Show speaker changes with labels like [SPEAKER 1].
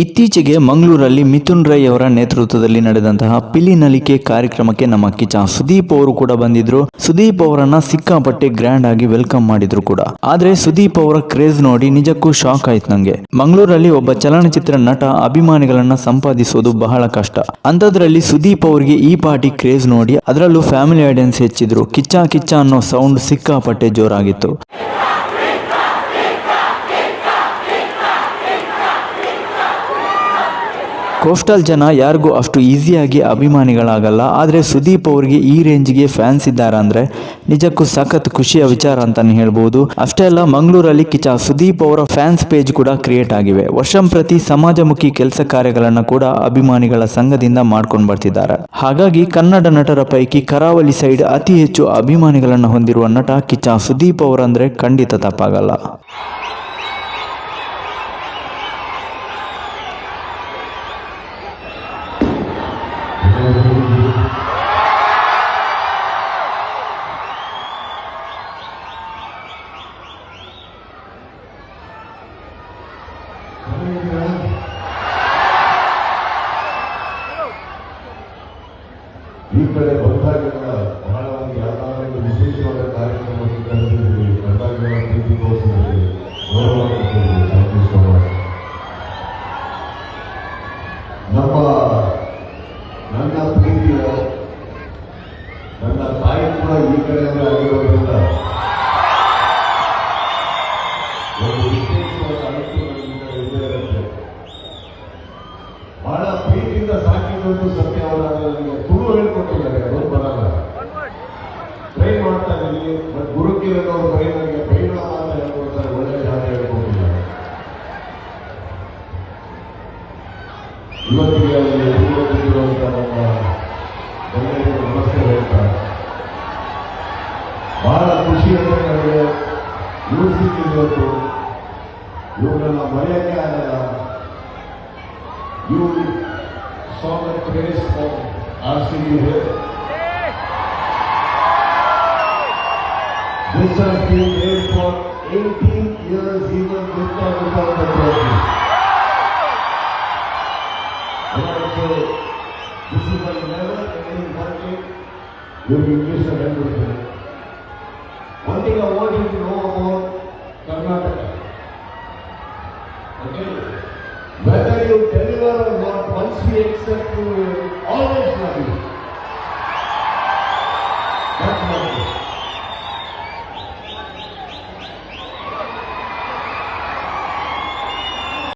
[SPEAKER 1] ಇತ್ತೀಚೆಗೆ ಮಂಗಳೂರಲ್ಲಿ ಮಿಥುನ್ ರೈ ಅವರ ನೇತೃತ್ವದಲ್ಲಿ ನಡೆದಂತಹ ಪಿಲಿ ನಲಿಕೆ ಕಾರ್ಯಕ್ರಮಕ್ಕೆ ನಮ್ಮ ಕಿಚ್ಚ ಸುದೀಪ್ ಅವರು ಕೂಡ ಬಂದಿದ್ರು. ಸುದೀಪ್ ಅವರನ್ನ ಸಿಕ್ಕಾಪಟ್ಟೆ ಗ್ರ್ಯಾಂಡ್ ಆಗಿ ವೆಲ್ಕಮ್ ಮಾಡಿದ್ರು ಕೂಡ. ಆದ್ರೆ ಸುದೀಪ್ ಅವರ ಕ್ರೇಜ್ ನೋಡಿ ನಿಜಕ್ಕೂ ಶಾಕ್ ಆಯ್ತು ನಂಗೆ. ಮಂಗಳೂರಲ್ಲಿ ಒಬ್ಬ ಚಲನಚಿತ್ರ ನಟ ಅಭಿಮಾನಿಗಳನ್ನ ಸಂಪಾದಿಸೋದು ಬಹಳ ಕಷ್ಟ. ಅಂಥದ್ರಲ್ಲಿ ಸುದೀಪ್ ಅವರಿಗೆ ಈ ಪಾರ್ಟಿ ಕ್ರೇಜ್ ನೋಡಿ ಅದರಲ್ಲೂ ಫ್ಯಾಮಿಲಿ ಆಡಿಯನ್ಸ್ ಹೆಚ್ಚಿದ್ರು. ಕಿಚ್ಚ ಕಿಚ್ಚ ಅನ್ನೋ ಸೌಂಡ್ ಸಿಕ್ಕಾಪಟ್ಟೆ ಜೋರಾಗಿತ್ತು. ಕೋಸ್ಟಲ್ ಜನ ಯಾರಿಗೂ ಅಷ್ಟು ಈಸಿಯಾಗಿ ಅಭಿಮಾನಿಗಳಾಗಲ್ಲ, ಆದರೆ ಸುದೀಪ್ ಅವರಿಗೆ ಈ ರೇಂಜ್ಗೆ ಫ್ಯಾನ್ಸ್ ಇದ್ದಾರೆ ಅಂದರೆ ನಿಜಕ್ಕೂ ಸಖತ್ ಖುಷಿಯ ವಿಚಾರ ಅಂತಲೇ ಹೇಳ್ಬೋದು. ಅಷ್ಟೇ ಅಲ್ಲ, ಮಂಗಳೂರಲ್ಲಿ ಕಿಚ ಸುದೀಪ್ ಅವರ ಫ್ಯಾನ್ಸ್ ಪೇಜ್ ಕೂಡ ಕ್ರಿಯೇಟ್ ಆಗಿವೆ. ವರ್ಷಂ ಪ್ರತಿ ಸಮಾಜಮುಖಿ ಕೆಲಸ ಕಾರ್ಯಗಳನ್ನು ಕೂಡ ಅಭಿಮಾನಿಗಳ ಸಂಘದಿಂದ ಮಾಡ್ಕೊಂಡು ಬರ್ತಿದ್ದಾರೆ. ಹಾಗಾಗಿ ಕನ್ನಡ ನಟರ ಪೈಕಿ ಕರಾವಳಿ ಸೈಡ್ ಅತಿ ಹೆಚ್ಚು ಅಭಿಮಾನಿಗಳನ್ನು ಹೊಂದಿರುವ ನಟ ಕಿಚ್ಚ ಸುದೀಪ್ ಅವರಂದ್ರೆ ಖಂಡಿತ ತಪ್ಪಾಗಲ್ಲ.
[SPEAKER 2] ಈ ಕಡೆ ಬಂದಾಗಿಂದ ಬಹಳ ಒಂದು ಯಾವ್ದಾದ್ರು ಒಂದು ವಿಶೇಷವಾದ ಕಾರ್ಯಕ್ರಮಕ್ಕೆ ಕರೆದಿದ್ದೀವಿ ಬಂದಾಗಿನ ಪ್ರೀತಿ ತೋರಿಸಿದ್ದೀವಿ ಗೌರವ ಕೊಟ್ಟಿದ್ದೀವಿ ಥ್ಯಾಂಕ್ ಯು ಸೊ ಮಚ್ ನಮ್ಮ ನನ್ನ ಪ್ರೀತಿಯ ನನ್ನ ತಾಯಿ ಕೂಡ ಈ ಕಡೆಯವರೇ ಆಗಿರೋದ್ರಿಂದ ಒಂದು ವಿಶೇಷವಾದ ಅನುಕೂಲ ಈ ಕಡೆ ಇದ್ದೇ ಇರುತ್ತೆ ಬಹಳ ಪ್ರೀತಿಯಿಂದ ಸಾಕಿದ್ದು ಸತ್ಯ ಅವರ ನನಗೆ ತುಳು ಹೇಳ್ಕೊಟ್ಟಿದ್ದಾರೆ ಅದು ಬರಲ್ಲ ಟ್ರೈ ಮಾಡ್ತಾ ಇದ್ದೀನಿ ಬಟ್ ಗುರುಕಿರನ್ನು ಅವರು ಬಹಳ ಪುಶಿರತೆಗಳೆ ಇರ್ಸಿ ಕೇಳೋರು ಎಲ್ಲರಿಗೂ ಒಳ್ಳೆಯದಾಗಲಿ you sold to response also ಇಹೋ ಗುಂಚರ್ team 14 M team You will miss a everything. One thing I want you to know about Karnataka. Okay? Whether you deliver or not, once we accept you,